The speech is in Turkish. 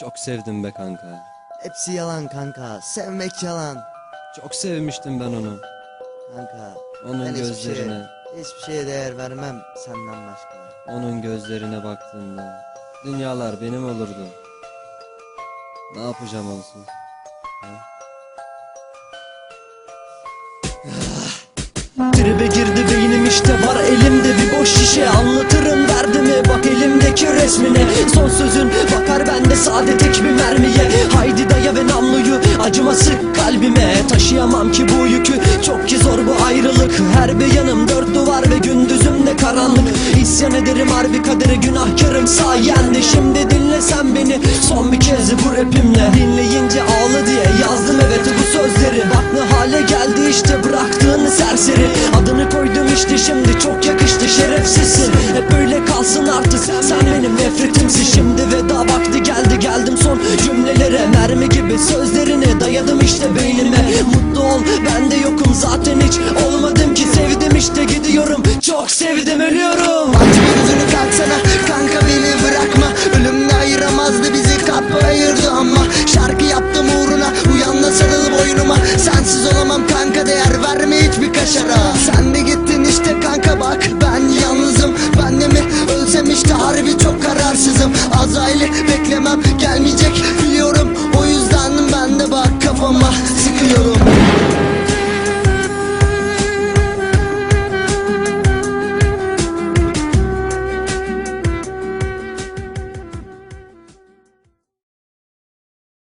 Çok sevdim be kanka. Hepsi yalan kanka. Sevmek yalan. Çok sevmiştim ben onu. Kanka. Onun ben hiçbir şeye, gözlerine. hiçbir şeye değer vermem senden başka. Onun gözlerine baktığımda dünyalar benim olurdu. Ne yapacağım olsun? Tribe girdi beynim işte var elimde bir boş şişe Anlatırım derdimi bak elimdeki resmine Son sözün bakar bende sade tek bir mermiye. Haydi daya ve namluyu acıma sık kalbime. Taşıyamam ki bu yükü çok ki zor bu ayrılık. Her bir yanım dört duvar ve gündüzümde karanlık. İsyan ederim harbi kadere günahkarım sayende. Şimdi dinlesen beni son bir kez bu rapimle. Dinleyince ağla diye yazdım evet bu sözleri. Bak ne hale geldi işte bıraktığın serseri. Adını koydum işte şimdi çok yakıştı şerefsizsin Hep böyle kalsın artık sen Sözlerine dayadım işte beynime. Mutlu ol ben de yokum zaten hiç. Olmadım ki sevdim işte gidiyorum. Çok sevdim ölüyorum. Aç gözünü kalksana kanka beni bırakma. Ölümle ayıramazdı bizi kapı ayırdı ama. Şarkı yaptım uğruna uyanla sarılıp boynuma. Sensiz olamam kanka değer verme hiçbir kaşara. Sen de gittin işte kanka bak ben yalnızım. Ben de mi ölsem işte harbi çok kararsızım. Azrail'i beklemem gelmeyecek.